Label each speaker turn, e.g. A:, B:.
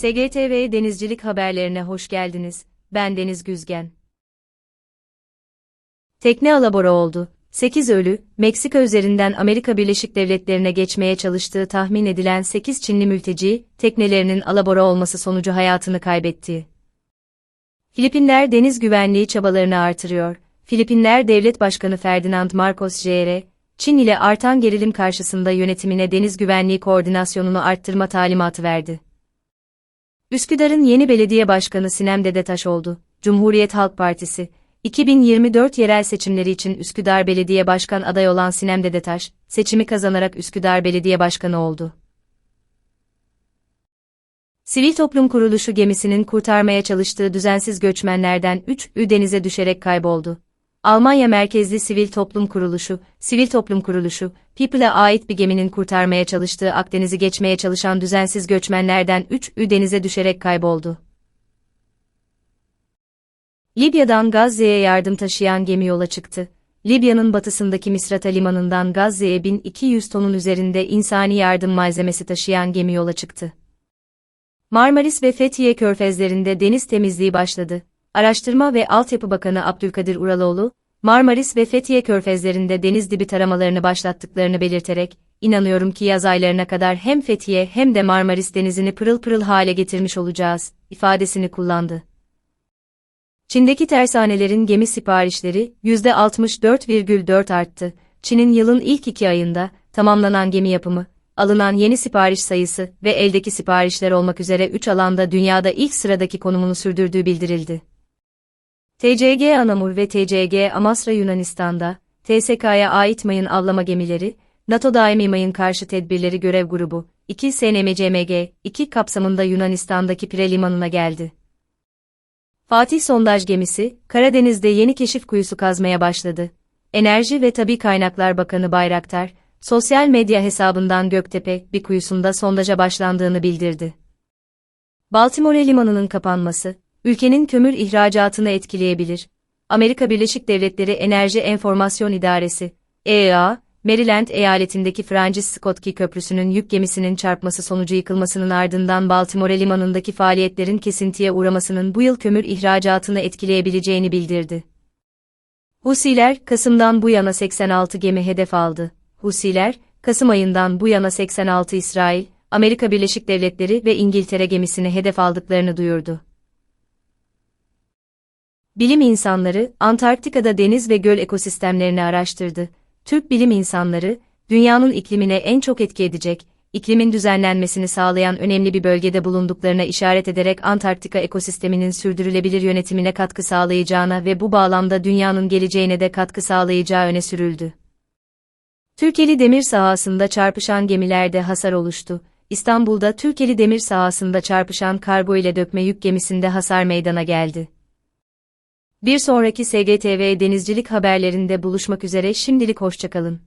A: SGTV Denizcilik haberlerine hoş geldiniz. Ben Deniz Güzgen. Tekne alabora oldu. 8 ölü, Meksika üzerinden Amerika Birleşik Devletleri'ne geçmeye çalıştığı tahmin edilen 8 Çinli mülteci, teknelerinin alabora olması sonucu hayatını kaybetti. Filipinler deniz güvenliği çabalarını artırıyor. Filipinler Devlet Başkanı Ferdinand Marcos Jr., Çin ile artan gerilim karşısında yönetimine deniz güvenliği koordinasyonunu arttırma talimatı verdi. Üsküdar'ın yeni belediye başkanı Sinem Dedetaş oldu. Cumhuriyet Halk Partisi, 2024 yerel seçimleri için Üsküdar Belediye Başkan adayı olan Sinem Dedetaş, seçimi kazanarak Üsküdar Belediye Başkanı oldu. Sivil toplum kuruluşu gemisinin kurtarmaya çalıştığı düzensiz göçmenlerden 3'ü denize düşerek kayboldu. Almanya merkezli sivil toplum kuruluşu, Sivil Toplum Kuruluşu, People'a ait bir geminin kurtarmaya çalıştığı Akdeniz'i geçmeye çalışan düzensiz göçmenlerden 3'ü denize düşerek kayboldu. Libya'dan Gazze'ye yardım taşıyan gemi yola çıktı. Libya'nın batısındaki Misrata limanından Gazze'ye 1200 tonun üzerinde insani yardım malzemesi taşıyan gemi yola çıktı. Marmaris ve Fethiye körfezlerinde deniz temizliği başladı. Araştırma ve Altyapı Bakanı Abdülkadir Uraloğlu, Marmaris ve Fethiye körfezlerinde deniz dibi taramalarını başlattıklarını belirterek, inanıyorum ki yaz aylarına kadar hem Fethiye hem de Marmaris denizini pırıl pırıl hale getirmiş olacağız, ifadesini kullandı. Çin'deki tersanelerin gemi siparişleri %64,4 arttı. Çin'in yılın ilk iki ayında tamamlanan gemi yapımı, alınan yeni sipariş sayısı ve eldeki siparişler olmak üzere 3 alanda dünyada ilk sıradaki konumunu sürdürdüğü bildirildi. TCG Anamur ve TCG Amasra Yunanistan'da, TSK'ya ait mayın avlama gemileri, NATO daimi mayın karşı tedbirleri görev grubu, 2 SNMCMG, 2 kapsamında Yunanistan'daki Pire Limanı'na geldi. Fatih sondaj gemisi, Karadeniz'de yeni keşif kuyusu kazmaya başladı. Enerji ve Tabi Kaynaklar Bakanı Bayraktar, sosyal medya hesabından Göktepe bir kuyusunda sondaja başlandığını bildirdi. Baltimore limanının kapanması, ülkenin kömür ihracatını etkileyebilir. Amerika Birleşik Devletleri Enerji Enformasyon İdaresi, EEA, Maryland eyaletindeki Francis Scott Key Köprüsü'nün yük gemisinin çarpması sonucu yıkılmasının ardından Baltimore limanındaki faaliyetlerin kesintiye uğramasının bu yıl kömür ihracatını etkileyebileceğini bildirdi. Husiler, Kasım'dan bu yana 86 gemi hedef aldı. Husiler, Kasım ayından bu yana 86 İsrail, Amerika Birleşik Devletleri ve İngiltere gemisini hedef aldıklarını duyurdu. Bilim insanları, Antarktika'da deniz ve göl ekosistemlerini araştırdı. Türk bilim insanları, dünyanın iklimine en çok etki edecek, iklimin düzenlenmesini sağlayan önemli bir bölgede bulunduklarına işaret ederek Antarktika ekosisteminin sürdürülebilir yönetimine katkı sağlayacağına ve bu bağlamda dünyanın geleceğine de katkı sağlayacağı öne sürüldü. Türkeli demir sahasında çarpışan gemilerde hasar oluştu. İstanbul'da Türkeli demir sahasında çarpışan kargo ile dökme yük gemisinde hasar meydana geldi. Bir sonraki SGTV denizcilik haberlerinde buluşmak üzere şimdilik hoşçakalın.